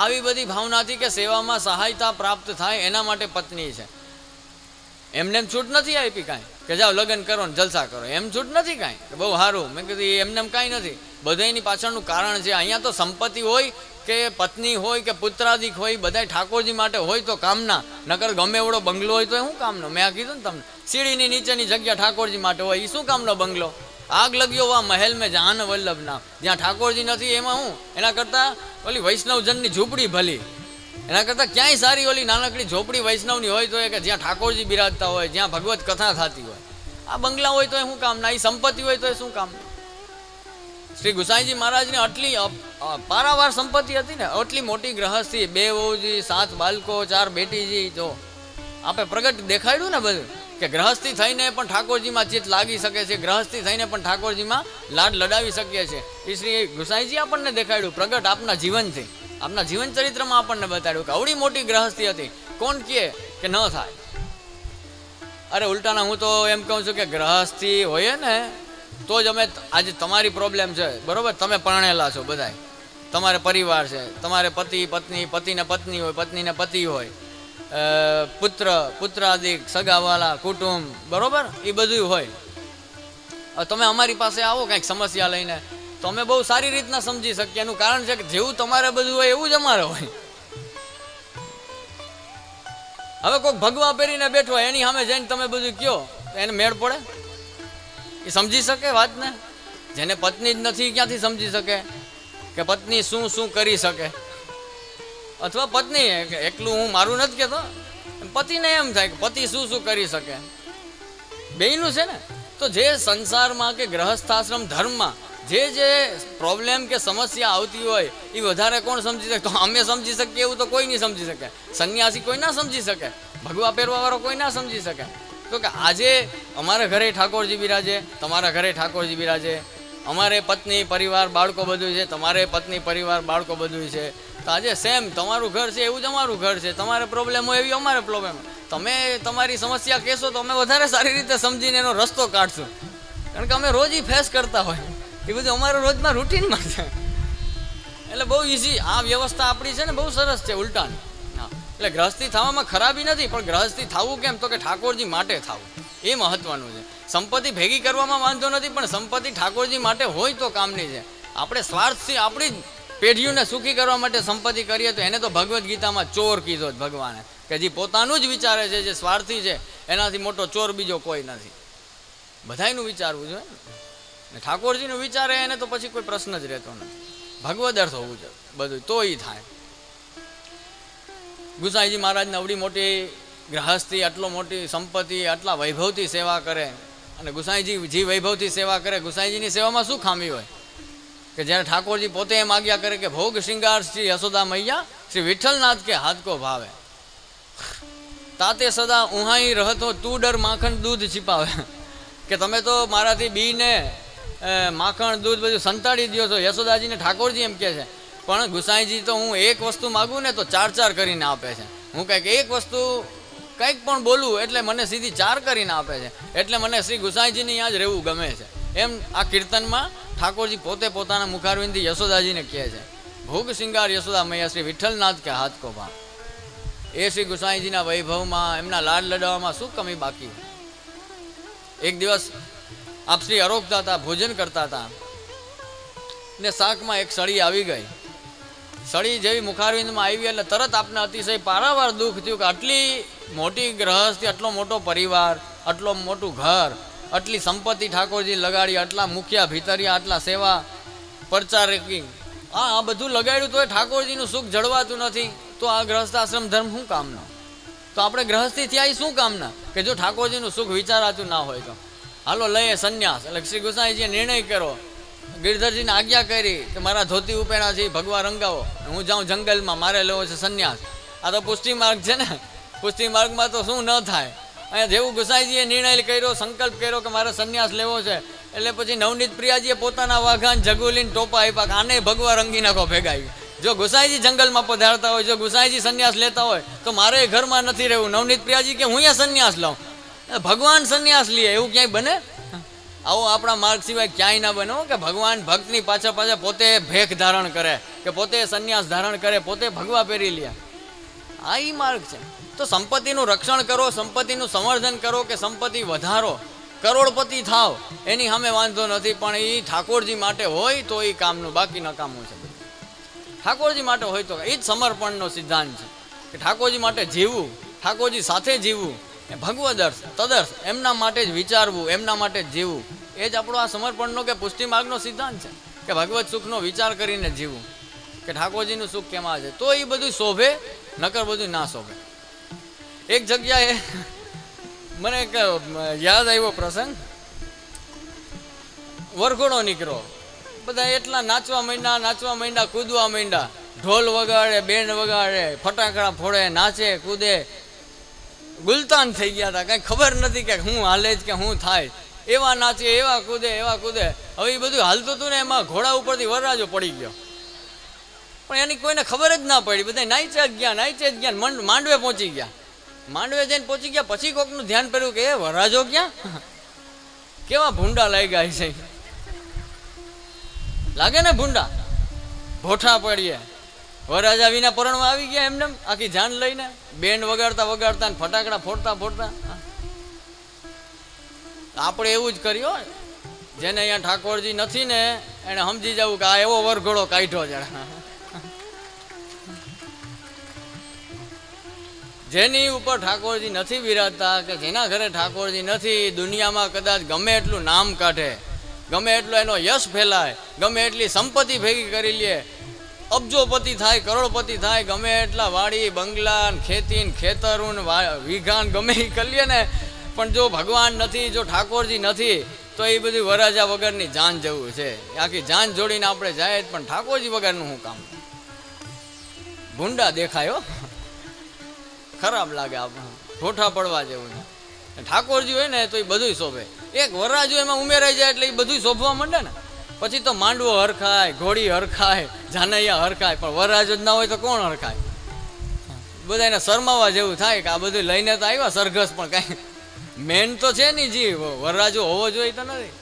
આવી બધી ભાવનાથી કે સેવામાં સહાયતા પ્રાપ્ત થાય એના માટે પત્ની છે. એમને છૂટ નથી આપી કાંઈ? કે જાઓ, લગ્ન કરો ને જલસા કરો. એમ છૂટ નથી કાંઈ? કે બહુ સારું. મેં કીધું એમને એમ કાંઈ નથી. બધાયની પાછળનું કારણ છે, અહીંયા તો સંપત્તિ હોય કે પત્ની હોય કે પુત્રાદિક હોય બધા ઠાકોરજી માટે હોય તો કામના. નકર ગમે એવડો બંગલો હોય તો શું કામનો? મેં કીધું ને તમને. સીડીની નીચેની જગ્યા ઠાકોરજી માટે હોય એ શું કામનો બંગલો? આગ લગ્યો વા મહેલ મેં જાન વલ્લભ નામ જ્યાં ઠાકોરજી નથી, એમાં હું? એના કરતાં ઓલી વૈષ્ણવજનની ઝૂંપડી ભલી. એના કરતાં ક્યાંય સારી ઓલી નાનકડી ઝોપડી વૈષ્ણવની હોય તો એ કે જ્યાં ઠાકોરજી બિરાજતા હોય, જ્યાં ભગવત કથા થતી હોય. આ બંગલા હોય તો એ શું કામ ના એ સંપત્તિ હોય તો એ શું કામ? શ્રી ગુસાઈજી મહારાજને આટલી પારાવાર સંપત્તિ હતી ને, આટલી મોટી ગ્રહસ્થી, બે વહુજી, સાત બાળકો ચાર બેટીજી, જો આપણે પ્રગટ દેખાડ્યું ને બધું? કે ગ્રહસ્થી થઈને પણ ઠાકોરજીમાં ચિત્ત લાગી શકે છે ગ્રહસ્થી થઈને પણ ઠાકોરજીમાં લાડ લડાવી શકીએ છીએ. શ્રી ગુસાઈજી આપણને દેખાડ્યું, પ્રગટ આપના જીવનથી. આપના જીવન ચરિત્રમાં આપણને બતાડ્યું કે આવડી મોટી ગ્રહસ્થી હતી. કોણ કહે કે ન થાય? અરે ઉલટાના હું તો એમ કહું છું કે ગ્રહસ્થી હોય ને, તો જ અમે આજે તમારી પ્રોબ્લેમ છે. બરોબર? તમે પરણેલા છો બધાય. તમારે પરિવાર છે. તમારે પતિ, પત્ની, પતિને પત્ની હોય, પત્નીને પતિ હોય. પુત્ર, પુત્રાદિક, સગાવાલા, કુટુંબ, બરોબર? એ બધું હોય. તમે અમારી પાસે આવો કંઈક સમસ્યા લઈને. તો અમે બહુ સારી રીતના સમજી શકીએ. એનું કારણ છે કે જેવું તમારે બધું હોય એવું જ અમારે હોય. હવે કોઈક ભગવા પહેરીને બેઠો હોય, એની સામે જઈને તમે બધું કયો. એને મેળ પડે? એ સમજી શકે વાતને? જેને પત્ની જ નથી ક્યાંથી સમજી શકે? કે પત્ની શું શું કરી શકે? અથવા પત્ની એકલું હું મારું નથી કહેતો. પતિને એમ થાય કે પતિ શું શું કરી શકે. બેયનું છે ને? તો જે સંસારમાં કે ગ્રહસ્થાશ્રમ ધર્મમાં જે જે પ્રોબ્લેમ કે સમસ્યા આવતી હોય એ વધારે કોણ સમજી શકે? તો અમે સમજી શકીએ એવું તો કોઈ નહીં સમજી શકે. સંન્યાસી કોઈ ના સમજી શકે. ભગવા પહેરવાવાળો કોઈ ના સમજી શકે. તો કે આજે અમારા ઘરે ઠાકોરજી બિરાજે, તમારા ઘરે ઠાકોરજી બિરાજે, અમારે પત્ની પરિવાર બાળકો બધું છે, તમારે પત્ની પરિવાર બાળકો બધું છે. આજે સેમ, તમારું ઘર છે, એવું જ અમારું ઘર છે. તમારે પ્રોબ્લેમ હોય એવી અમારે પ્રોબ્લેમ તમે તમારી સમસ્યા કહેશો તો અમે વધારે સારી રીતે સમજીને એનો રસ્તો કાઢશું. કારણ કે અમે રોજ ફેસ કરતા હોય. એ બધું અમારું રોજમાં રૂટીનમાં છે. એટલે બહુ ઇઝી આ વ્યવસ્થા આપણી છે ને બહુ સરસ છે, ઉલટાની. હા. એટલે ગ્રહસ્થી થવામાં ખરાબી નથી, પણ ગ્રહસ્થી થવું કેમ? તો કે ઠાકોરજી માટે થવું. એ મહત્વનું છે. સંપત્તિ ભેગી કરવામાં વાંધો નથી, પણ સંપત્તિ ઠાકોરજી માટે હોય તો કામની છે. આપણે સ્વાર્થથી આપણી જ પેઢીઓને સુખી કરવા માટે સંપત્તિ કરીએ તો એને તો ભગવદ્ ગીતામાં ચોર કીધો જ ભગવાને. કે જે પોતાનું જ વિચારે છે, જે સ્વાર્થી છે, એનાથી મોટો ચોર બીજો કોઈ નથી. બધાયનું વિચારવું જોઈએ ને. ઠાકોરજીનું વિચારે એને તો પછી કોઈ પ્રશ્ન જ રહેતો નથી. ભગવદ અર્થ હોવું જોઈએ બધું તો એ થાય. ગુસાઈજી મહારાજને અવડી મોટી ગ્રહસ્થી, આટલો મોટી સંપત્તિ, આટલા વૈભવથી સેવા કરે. અને ગુસાઈજી જે વૈભવથી સેવા કરે, ગુસાઈજીની સેવામાં શું ખામી હોય? કે જ્યારે ઠાકોરજી પોતે એમ આજ્ઞા કરે કે ભોગ શ્રીંગાર શ્રી યશોદા મૈયા શ્રી વિઠ્ઠલનાથ કે હાથકો ભાવે. તાતે સદા ઉહાઈ રહતો તું ડર માખણ દૂધ છીપાવે. કે તમે તો મારાથી બીને માખણ, દૂધ બધું સંતાડી દો છો. યશોદાજીને ઠાકોરજી એમ કહે છે, પણ ગુસાઈજી તો હું એક વસ્તુ માગું ને તો ચાર ચાર કરીને આપે છે. હું કંઈક એક વસ્તુ કંઈક પણ બોલું એટલે મને સીધી ચાર કરીને આપે છે. એટલે મને શ્રી ગુસાઈજીની યાદ રહેવું ગમે છે. એમ આ કીર્તનમાં ઠાકોરજી પોતે પોતાના મુખારવિંદથી યશોદાજીને કહે છે, ભોગ શિંગાર યશોદા મૈયા શ્રી વિઠ્ઠલનાથ કે હાથ કો એ શ્રી ગુસાઈજીના વૈભવમાં એમના લાડ લડાવવામાં શું કમી બાકી? એક દિવસ આપ શ્રી અરોગતા હતા ભોજન કરતા હતા ને શાકમાં એક સળી આવી ગઈ. સળી જેવી મુખારવિંદમાં આવી એટલે તરત આપને અતિશય પારાવાર દુઃખ થયું કે આટલી મોટી ગ્રહસ્થી, આટલો મોટો પરિવાર, આટલો મોટું ઘર આટલી સંપત્તિ ઠાકોરજી લગાડી, આટલા મુખ્યા ભીતરિયા, આટલા સેવા પ્રચારકી. આ આ બધું લગાડ્યું તો એ ઠાકોરજીનું સુખ જળવાતું નથી. તો આ ગ્રહસ્થાશ્રમ ધર્મ શું કામનો? તો આપણે ગ્રહસ્થી થયા શું કામના? કે જો ઠાકોરજીનું સુખ વિચારાતું ના હોય તો. હાલો, લઈએ સંન્યાસ. એટલે શ્રી ગોસાઈજીએ નિર્ણય કર્યો. ગિરધરજીને આજ્ઞા કરી કે મારા ધોતી ઉપેણા છે ભગવા રંગાવો. હું જાઉં જંગલમાં, મારે લેવો છે સંન્યાસ. આ તો પુષ્ટિ માર્ગ છે ને. પુષ્ટિ માર્ગમાં તો શું ન થાય? અહીંયા જેવું ગુસાઈજીએ નિર્ણય કર્યો, સંકલ્પ કર્યો કે મારે સંન્યાસ લેવો છે. એટલે પછી નવનીત પ્રિયાજીએ પોતાના વાઘાન જગુલીન ટોપા આપ્યા આને ભગવા રંગી નાખો ભેગાવી જો ગુસાઈજી જંગલમાં પધારતા હોય, જો ગુસાઈજી સંન્યાસ લેતા હોય, તો મારે ઘરમાં નથી રહેવું. નવનીત પ્રિયાજી કે હું અહીંયા સંન્યાસ લઉં? ભગવાન સંન્યાસ લે, એવું ક્યાંય બને? આવો આપણા માર્ગ સિવાય ક્યાંય ના બનો કે ભગવાન ભક્તની પાછળ પાછળ પોતે ભેખ ધારણ કરે, કે પોતે સંન્યાસ ધારણ કરે, પોતે ભગવા પહેરી લે. આ ઈ માર્ગ છે. તો સંપત્તિનું રક્ષણ કરો, સંપત્તિનું સંવર્ધન કરો કે સંપત્તિ વધારો. કરોડપતિ થાવ, એની સામે વાંધો નથી, પણ એ ઠાકોરજી માટે હોય તો એ કામનું બાકી નકામું છે. ઠાકોરજી માટે હોય તો એ જ સમર્પણનો સિદ્ધાંત છે. કે ઠાકોરજી માટે જીવવું, ઠાકોરજી સાથે જીવવું, એ ભગવદર્શ તદર્શ એમના માટે જ વિચારવું, એમના માટે જ જીવવું. એ જ આપણો આ સમર્પણનો કે પુષ્ટિ માર્ગનો સિદ્ધાંત છે. કે ભગવત સુખનો વિચાર કરીને જીવવું. કે ઠાકોરજીનું સુખ કેમાં છે? તો એ બધું શોભે, નકર બધું ના શોભે. એક જગ્યાએ મને એક યાદ આવ્યો પ્રસંગ. વરઘોડો નીકળ્યો. બધા એટલા નાચવા માંડ્યા નાચવા માંડ્યા, કૂદવા માંડ્યા. ઢોલ વગાડે બેન્ડ વગાડે, ફટાકડા ફોડે, નાચે, કૂદે. ગુલતાન થઈ ગયા હતા. કાંઈ ખબર નથી કે હું હાલે જ કે હું થાય. એવા નાચે, એવા કૂદે એવા કૂદે. હવે એ બધું હાલતું હતું ને એમાં ઘોડા ઉપરથી વરરાજો પડી ગયો. પણ એની કોઈને ખબર જ ના પડી. બધા નાચે જ ગયા નાચે જ ગયા માંડવે પહોંચી ગયા. માંડવે જઈને પહોંચી ગયા. પછી કોકનું ધ્યાન પડ્યું કે, એ વરરાજો ક્યાં? કેવા ભૂંડા લાગ્યા છે. લાગે ને ભૂંડા? ભોઠા પડીએ. વરરાજા વિના પરણમાં આવી ગયા એમને આખી જાન લઈને બેન્ડ વગાડતા વગાડતા ફટાકડા ફોડતા ફોડતા. આપણે એવું જ કર્યું જેને અહીંયા ઠાકોરજી નથી ને, એને સમજી જવું કે આ એવો વરઘોડો કાઢ્યો જણા જેની ઉપર ઠાકોરજી નથી બિરાજતા કે જેના ઘરે ઠાકોરજી નથી, દુનિયામાં કદાચ ગમે એટલું નામ કાઢે, ગમે એટલો એનો યશ ફેલાય, ગમે એટલી સંપત્તિ ભેગી કરી લે, અબજોપતિ થાય, કરોડપતિ થાય, ગમે એટલા વાડી, બંગલા ખેતી ખેતરું વિઘાન ગમે એ કરી લે ને, પણ જો ભગવાન નથી, જો ઠાકોરજી નથી, તો એ બધું વરાજા વગરની જાન જેવું છે. આખી જાન જોડીને આપણે જાય પણ ઠાકોરજી વગરનું શું કામ ભૂંડા દેખાયો ખરાબ લાગે આપણને. ઠોઠા પડવા જેવું ઠાકોરજી હોય ને તો એ બધું શોભે. એક વરરાજો એમાં ઉમેરાઈ જાય એટલે એ બધું શોભવા માંડે ને. પછી તો માંડવો હરખાય, ઘોડી હરખાય, જાનૈયા હરખાય, પણ વરરાજો જ ના હોય તો કોણ હરખાય? બધા એને શરમાવા જેવું થાય કે આ બધું લઈને તો આવ્યા સરઘસ, પણ કાંઈ મેન તો છે નહીં જી વરરાજો હોવો જોઈએ તો નથી.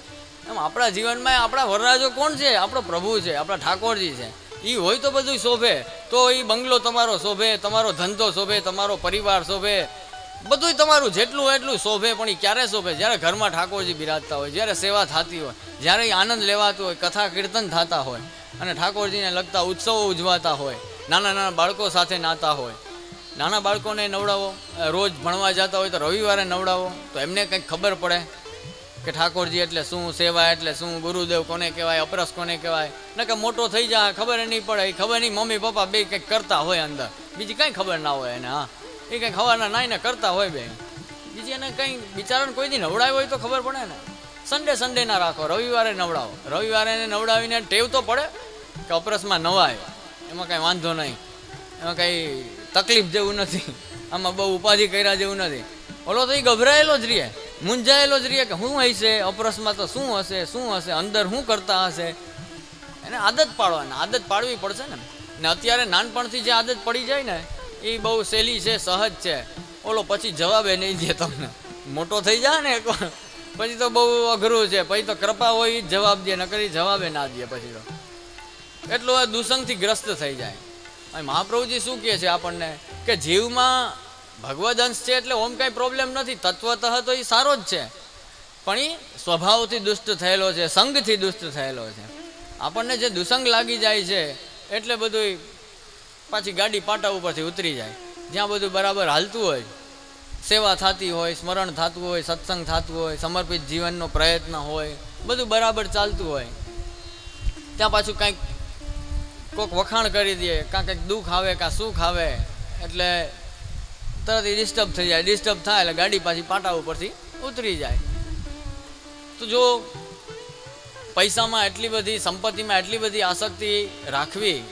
એમ આપણા જીવનમાં આપણા વરરાજો કોણ છે? આપણો પ્રભુ છે, આપણા ઠાકોરજી છે. એ હોય તો બધું શોભે. તો એ બંગલો તમારો શોભે, તમારો ધંધો શોભે, તમારો પરિવાર શોભે. બધું તમારું જેટલું એટલું શોભે, પણ એ ક્યારે શોભે? જ્યારે ઘરમાં ઠાકોરજી બિરાજતા હોય, જ્યારે સેવા થતી હોય, જ્યારે એ આનંદ લેવાતું હોય, કથા કીર્તન થતા હોય, અને ઠાકોરજીને લગતા ઉત્સવો ઉજવાતા હોય, નાના નાના બાળકો સાથે નાતા હોય. નાના બાળકોને નવડાવો, રોજ ભણવા જતા હોય તો રવિવારે નવડાવો, તો એમને કંઈક ખબર પડે. કે ઠાકોરજી એટલે શું સેવા, એટલે શું ગુરુદેવ, કોને કહેવાય, અપરસ કોને કહેવાય? ને કે મોટો થઈ જાય, ખબર નહીં પડે. એ ખબર નહીં, મમ્મી, પપ્પા બે કંઈક કરતા હોય અંદર. બીજી કંઈ ખબર ના હોય એને, હા. એ કંઈ ખવાના નાઈને કરતા હોય બે. બીજી એને કંઈ બિચારાને કોઈ દી નવડાવ્યો હોય તો ખબર પડે ને. સન્ડે સન્ડે ના રાખો, રવિવારે નવડાવો. રવિવારે એને નવડાવીને ટેવ તો પડે કે અપરસમાં નવાય. એમાં કાંઈ વાંધો નહીં. એમાં કાંઈ તકલીફ જેવું નથી. આમાં બહુ ઉપાધિ કર્યા જેવું નથી. ઓલો તો એ ગભરાયેલો જ રહીએ મૂંઝાયેલો જ રહીએ કે શું હશે અપરસમાં તો શું હશે શું હશે, અંદર શું કરતા હશે? એને આદત પાડવાની, આદત પાડવી પડશે ને. ને અત્યારે નાનપણથી જે આદત પડી જાય ને, એ બહુ સહેલી છે, સહજ છે. ઓલો પછી જવાબે નહીં દે તમને. મોટો થઈ જાય ને એકવાર. પછી તો બહુ અઘરું છે. પછી તો કૃપા હોય જ જવાબ દે, નકરી જવાબે ના દે પછી તો. એટલું દૂષણથી ગ્રસ્ત થઈ જાય. મહાપ્રભુજી શું કહે છે આપણને? કે જીવમાં ભગવદ અંશ છે એટલે ઓમ કાંઈ પ્રોબ્લેમ નથી. તત્વતઃ તો એ સારો જ છે. પણ એ સ્વભાવથી દુષ્ટ થયેલો છે, સંઘથી દુષ્ટ થયેલો છે. આપણને જે દુસંગ લાગી જાય છે, એટલે બધું પાછી ગાડી પાટા ઉપરથી ઉતરી જાય. જ્યાં બધું બરાબર હાલતું હોય. સેવા થતી હોય, સ્મરણ થતું હોય, સત્સંગ થતું હોય, સમર્પિત જીવનનો પ્રયત્ન હોય, બધું બરાબર ચાલતું હોય. ત્યાં પાછું કાંઈક કોઈક વખાણ કરી દે કાં કંઈક દુઃખ આવે કાં સુખ આવે. એટલે તરત એ ડિસ્ટર્બ થઈ જાય. ડિસ્ટર્બ થાય એટલે ગાડી પાછી પાટા ઉપરથી ઉતરી જાય. તો જો પૈસામાં એટલી બધી, સંપત્તિમાં એટલી બધી આસક્તિ રાખવી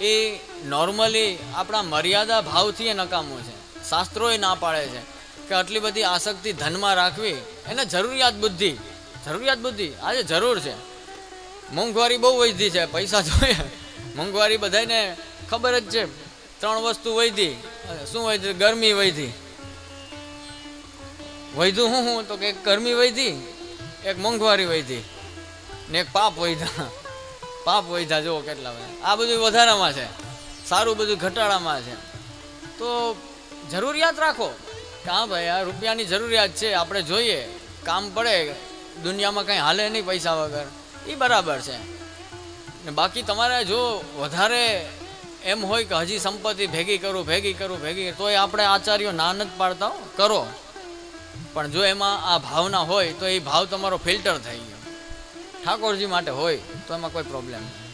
એ નોર્મલી આપણા મર્યાદા ભાવથી એ નકામું છે. શાસ્ત્રોએ ના પાડે છે કે આટલી બધી આસક્તિ ધનમાં રાખવી એને જરૂરિયાત બુદ્ધિ. જરૂરિયાત બુદ્ધિ આજે જરૂર છે. મોંઘવારી બહુ વધી છે. પૈસા જોઈએ. મોંઘવારી બધાને ખબર જ છે. ત્રણ વસ્તુ વૈધી શું વૈધી ગરમી વૈધી વધ્યું હું હું? તો કે ગરમી વૈધી એક મોંઘવારી વૈધી ને એક પાપ વૈધા પાપ વૈધા જુઓ કેટલા બધા આ બધું વધારામાં છે. સારું બધું ઘટાડામાં છે. તો જરૂરિયાત રાખો. કે હા ભાઈ, આ રૂપિયાની જરૂરિયાત છે, આપણે જોઈએ. કામ પડે, દુનિયામાં કંઈ હાલે નહીં પૈસા વગર. એ બરાબર છે. ને બાકી તમારે જો વધારે એમ હોય કે હજી સંપત્તિ ભેગી કરું ભેગી કરું, ભેગી તોય આપણે આચાર્યો નાન જ પાડતા કરો. પણ જો એમાં આ ભાવના હોય, તો એ ભાવ તમારો ફિલ્ટર થઈ ગયો. ઠાકોરજી માટે હોય, તો એમાં કોઈ પ્રોબ્લેમ નહીં.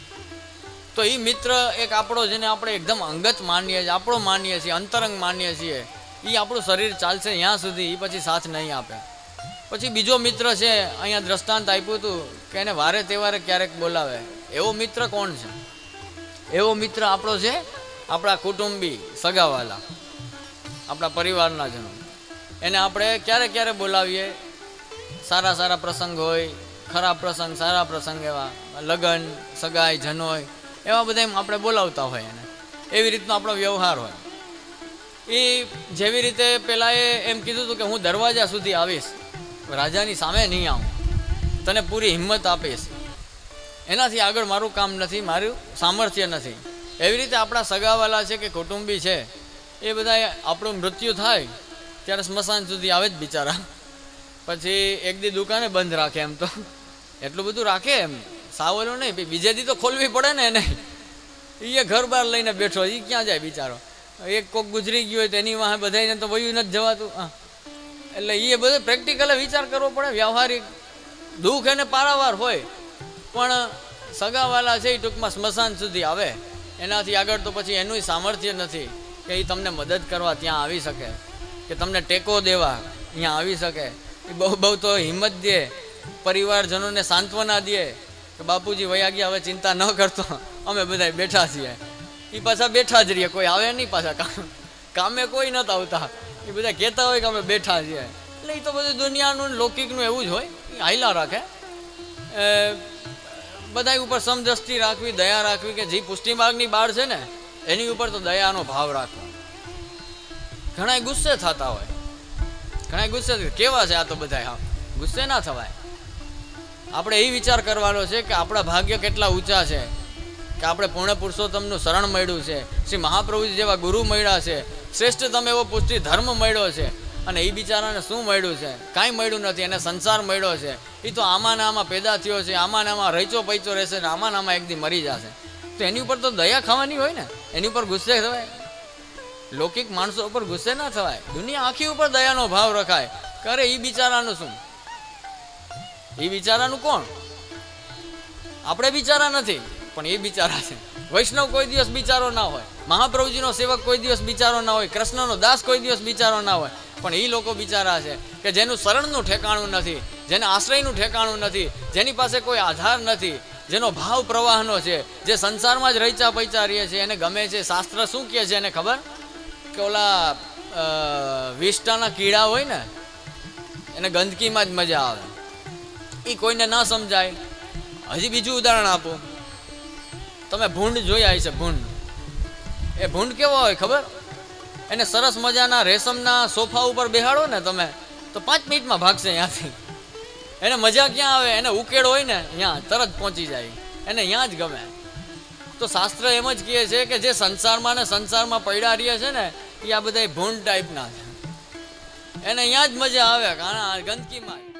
તો એ મિત્ર એક આપણો જેને આપણે એકદમ અંગત માનીએ છીએ, આપણો માનીએ છીએ, અંતરંગ માનીએ છીએ એ આપણું શરીર ચાલશે ત્યાં સુધી એ પછી સાથ નહીં આપે. પછી બીજો મિત્ર છે, અહીંયા દ્રષ્ટાંત આપ્યું હતું, કે એને વારે તહેવારે ક્યારેક બોલાવે. એવો મિત્ર કોણ છે? એવો મિત્ર આપણો છે, આપણા કુટુંબી સગાવાલા, આપણા પરિવારના જનો. એને આપણે ક્યારે ક્યારે બોલાવીએ? સારા સારા પ્રસંગ હોય, ખરાબ પ્રસંગ, સારા પ્રસંગ એવા, લગ્ન, સગાઈ જનોય એવા બધા આપણે બોલાવતા હોય એને. એવી રીતનો આપણો વ્યવહાર હોય. એ જેવી રીતે એ એમ કીધું હતું કે હું દરવાજા સુધી આવીશ, રાજાની સામે નહીં આવું. તને પૂરી હિંમત આપીશ. એનાથી આગળ મારું કામ નથી, મારું સામર્થ્ય નથી. એવી રીતે આપણા સગાવાલા છે કે કુટુંબી છે, એ બધા આપણું મૃત્યુ થાય, ત્યારે સ્મશાન સુધી આવે જ બિચારા. પછી એક દી દુકાને બંધ રાખે એમ તો. એટલું બધું રાખે એમ. સાવલો નહીં બીજે દી તો ખોલવી પડે ને એને. એ ઘર બહાર લઈને બેઠો એ ક્યાં જાય બિચારો? એક કોક ગુજરી ગયો હોય તો એની વાહે બધાને તો વયું નથી જવાતું. એટલે એ બધું પ્રેક્ટિકલ વિચાર કરવો પડે. વ્યવહારિક દુઃખ એને પારાવાર હોય. પણ સગાવાલા છે એ ટૂંકમાં સ્મશાન સુધી આવે. એનાથી આગળ તો પછી એનું સામર્થ્ય નથી કે એ તમને મદદ કરવા ત્યાં આવી શકે, કે તમને ટેકો દેવા અહીંયા આવી શકે. એ બહુ બહુ તો હિંમત દે, પરિવારજનોને સાંત્વના દે, કે બાપુજી વયા ગયા, હવે ચિંતા ન કરતો. અમે બધા બેઠા છીએ. એ પાછા બેઠા જ રહીએ, કોઈ આવે નહીં પાછા કામ. કામે કોઈ નતા આવતા. એ બધા કહેતા હોય કે અમે બેઠા છીએ. એટલે એ તો બધું દુનિયાનું લૌકિકનું એવું જ હોય. એ હાઈલા રાખે. બધા ઉપર સમજસ્તી રાખવી, દયા રાખવી કે જે પુષ્ટિ માર્ગની બાળ છે ને, એની ઉપર તો દયાનો ભાવ રાખવો. ઘણા ગુસ્સે થતા હોય. ઘણા ગુસ્સે કેવા છે આ તો બધા હા ગુસ્સે ના થવાય. આપણે એ વિચાર કરવાનો છે કે આપણા ભાગ્ય કેટલા ઊંચા છે, કે આપણે પૂર્ણ પુરુષોત્તમનું શરણ મળ્યું છે. શ્રી મહાપ્રભુજી જેવા ગુરુ મળ્યા છે. શ્રેષ્ઠતમ એવો પુષ્ટિ ધર્મ મળ્યો છે. અને એ બિચારાને શું મળ્યું છે? કાંઈ મળ્યું નથી, એને સંસાર મળ્યો છે. એ તો આમાં આમાં પેદા થયો છે આમાં આમાં રહીચો પૈચો રહેશે ને આમાં આમાં એક દી મરી જશે. તો એની ઉપર તો દયા ખાવાની હોય ને? એની ઉપર ગુસ્સે થવાય? લૌકિક માણસો ઉપર ગુસ્સે ના થવાય? દુનિયા આખી ઉપર દયાનો ભાવ રખાય. કરે એ બિચારાનું શું? એ બિચારાનું કોણ? આપણે બિચારા નથી, પણ એ બિચારા છે. વૈષ્ણવ કોઈ દિવસ બિચારો ના હોય, મહાપ્રભુજીનો સેવક કોઈ દિવસ બિચારો ના હોય, કૃષ્ણનો દાસ કોઈ દિવસ બિચારો ના હોય, પણ એ લોકો બિચારા છે કે જેનું શરણનું ઠેકાણું નથી, જેને આશ્રયનું ઠેકાણું નથી, જેની પાસે કોઈ આધાર નથી, જેનો ભાવ પ્રવાહનો છે, જે સંસારમાં જ રહીચા પૈચા રહીએ છે, એને ગમે છે, શાસ્ત્ર શું કહે છે એને ખબર? કે ઓલા વિષ્ટાના કીડા હોય ને, એને ગંદકીમાં જ મજા આવે. એ કોઈને ના સમજાય. હજી બીજું ઉદાહરણ આપું. તમે ભૂંડ જોયા છે, ભૂંડ. એ ભૂંડ કેવો હોય ખબર? એને સરસ મજાના રેશમના સોફા ઉપર બેહાડો ને તમે, તો પાંચ મિનિટમાં ભાગશે ત્યાંથી એને મજા ક્યાં આવે? એને ઉકેડ હોય ને ત્યાં તરત પહોંચી જાય. એને ત્યાં જ ગમે. તો શાસ્ત્ર એમ જ કહે છે કે જે સંસારમાં ને સંસારમાં પડ્યા રહીએ છે ને, એ આ બધા ભૂંડ ટાઈપના છે. એને અહીંયા જ મજા આવે કારણ ગંદકીમાં.